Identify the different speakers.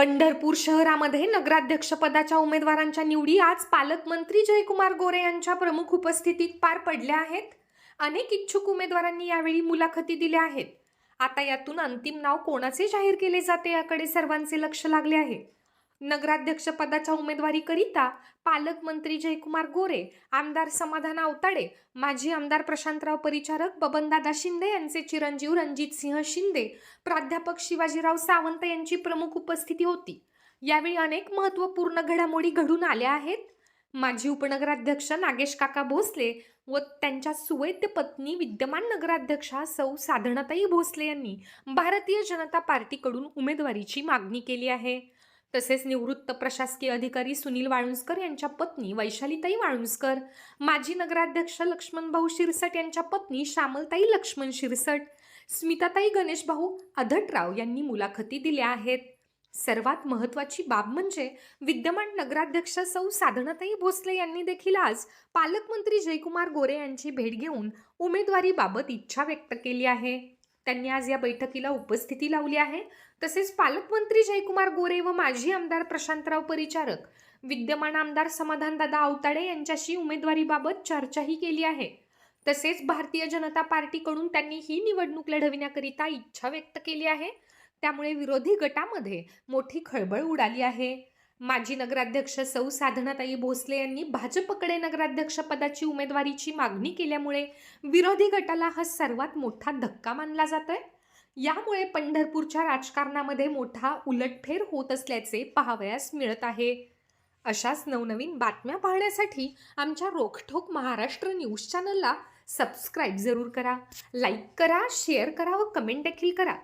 Speaker 1: पंढरपूर शहरामध्ये नगराध्यक्षपदाच्या उमेदवारांच्या निवडी आज पालकमंत्री जयकुमार गोरे यांच्या प्रमुख उपस्थितीत पार पडल्या आहेत. अनेक इच्छुक उमेदवारांनी यावेळी मुलाखती दिल्या आहेत. आता यातून अंतिम नाव कोणाचे जाहीर केले जाते याकडे सर्वांचे लक्ष लागले आहे. नगराध्यक्षपदाच्या उमेदवारीकरिता पालकमंत्री जयकुमार गोरे आमदार समाधान आवताडे माजी आमदार प्रशांतराव परिचारक बबनदादा शिंदे यांचे चिरंजीव रणजितसिंह शिंदे प्राध्यापक शिवाजीराव सावंत यांची प्रमुख उपस्थिती होती. यावेळी अनेक महत्त्वपूर्ण घडामोडी घडून आल्या आहेत. माजी उपनगराध्यक्ष नागेश काका भोसले व त्यांच्या सुवैद्य पत्नी विद्यमान नगराध्यक्षा सौ साधनाताई भोसले यांनी भारतीय जनता पार्टीकडून उमेदवारीची मागणी केली आहे. तसेच निवृत्त प्रशासकीय अधिकारी सुनील वाळुंजकर यांच्या पत्नी वैशालीताई वाळुंजकर माजी नगराध्यक्ष लक्ष्मणभाऊ शिरसट यांच्या पत्नी श्यामलताई लक्ष्मण शिरसट स्मिताताई गणेशभाऊ अधटराव यांनी मुलाखती दिल्या आहेत. सर्वात महत्त्वाची बाब म्हणजे विद्यमान नगराध्यक्ष सौ साधनाताई भोसले यांनी देखील आज पालकमंत्री जयकुमार गोरे यांची भेट घेऊन उमेदवारीबाबत इच्छा व्यक्त केली आहे. त्यांनी आज या बैठकीला उपस्थिती लावली आहे. तसेच पालकमंत्री जयकुमार गोरे व माजी आमदार प्रशांतराव परिचारक विद्यमान आमदार समाधानदादा आवताडे यांच्याशी उमेदवारीबाबत चर्चाही केली आहे. तसेच भारतीय जनता पार्टीकडून त्यांनी ही निवडणूक लढविण्याकरिता इच्छा व्यक्त केली आहे. त्यामुळे विरोधी गटामध्ये मोठी खळबळ उडाली आहे. माजी नगराध्यक्ष सौ साधनाताई भोसले यांनी भाजपकडे नगराध्यक्षपदाची उमेदवारीची मागणी केल्यामुळे विरोधी गटाला हा सर्वात मोठा धक्का मानला जातोय. यामुळे पंढरपूरच्या राजकारणामध्ये मोठा उलटफेर होत असल्याचे पाहावयास मिळत आहे. अशाच नवनवीन बातम्या पाहण्यासाठी आमच्या रोखठोक महाराष्ट्र न्यूज चॅनलला सबस्क्राईब जरूर करा. लाईक करा शेअर करा व कमेंट देखील करा.